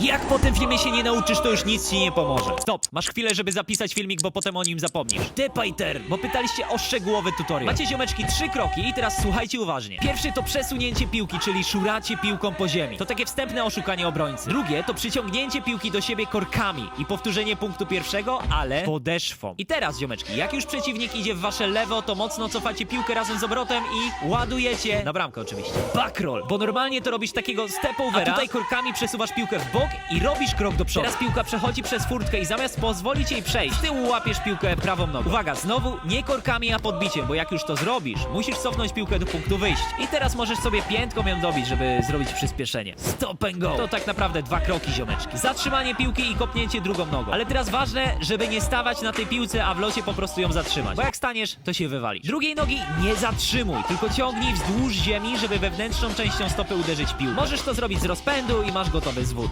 Jak po tym filmie się nie nauczysz, to już nic ci nie pomoże. Stop, masz chwilę, żeby zapisać filmik, bo potem o nim zapomnisz. Depay turn, bo pytaliście o szczegółowy tutorial. Macie ziomeczki trzy kroki i teraz słuchajcie uważnie. Pierwszy to przesunięcie piłki, czyli szuracie piłką po ziemi. To takie wstępne oszukanie obrońcy. Drugie to przyciągnięcie piłki do siebie korkami i powtórzenie punktu pierwszego, ale podeszwą. I teraz ziomeczki, jak już przeciwnik idzie w wasze lewo, to mocno cofacie piłkę razem z obrotem i ładujecie na bramkę oczywiście. Backroll, bo normalnie to robisz takiego step overa, a tutaj korkami przesuwasz piłkę w bok i robisz krok do przodu. Teraz piłka przechodzi przez furtkę i zamiast pozwolić jej przejść, z tyłu łapiesz piłkę prawą nogą. Uwaga, znowu nie korkami, a podbiciem, bo jak już to zrobisz, musisz cofnąć piłkę do punktu wyjścia. I teraz możesz sobie piętką ją dobić, żeby zrobić przyspieszenie. Stop and go. To tak naprawdę dwa kroki, ziomeczki. Zatrzymanie piłki i kopnięcie drugą nogą. Ale teraz ważne, żeby nie stawać na tej piłce, a w locie po prostu ją zatrzymać. Bo jak staniesz, to się wywali. Drugiej nogi nie zatrzymuj, tylko ciągnij wzdłuż ziemi, żeby wewnętrzną częścią stopy uderzyć piłkę. Możesz to zrobić z rozpędu i masz gotowy zwód.